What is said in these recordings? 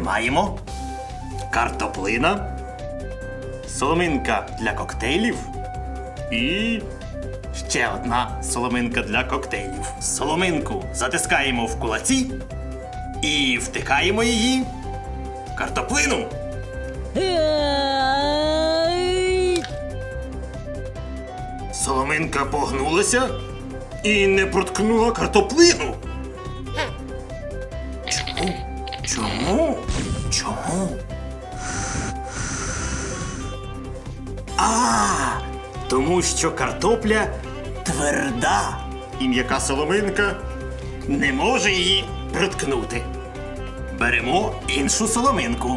маємо картоплина, соломинка для коктейлів і ще одна соломинка для коктейлів. Соломинку затискаємо в кулаці і втикаємо її в картоплину. Соломинка погнулася і не проткнула картоплину. Чому? Чому? Чому? А, тому що картопля тверда, і м'яка соломинка не може її приткнути. Беремо іншу соломинку.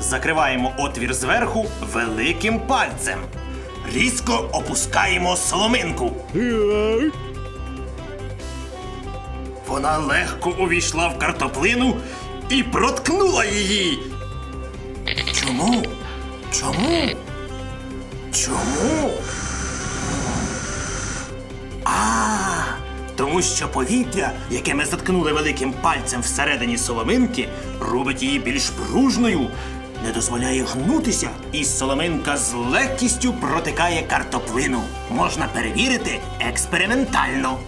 Закриваємо отвір зверху великим пальцем. Різко опускаємо соломинку. Вона легко увійшла в картоплину і проткнула її. Чому? Чому? Чому? А, тому що повітря, яке ми заткнули великим пальцем всередині соломинки, робить її більш пружною, не дозволяє гнутися, і соломинка з легкістю протикає картоплину. Можна перевірити експериментально.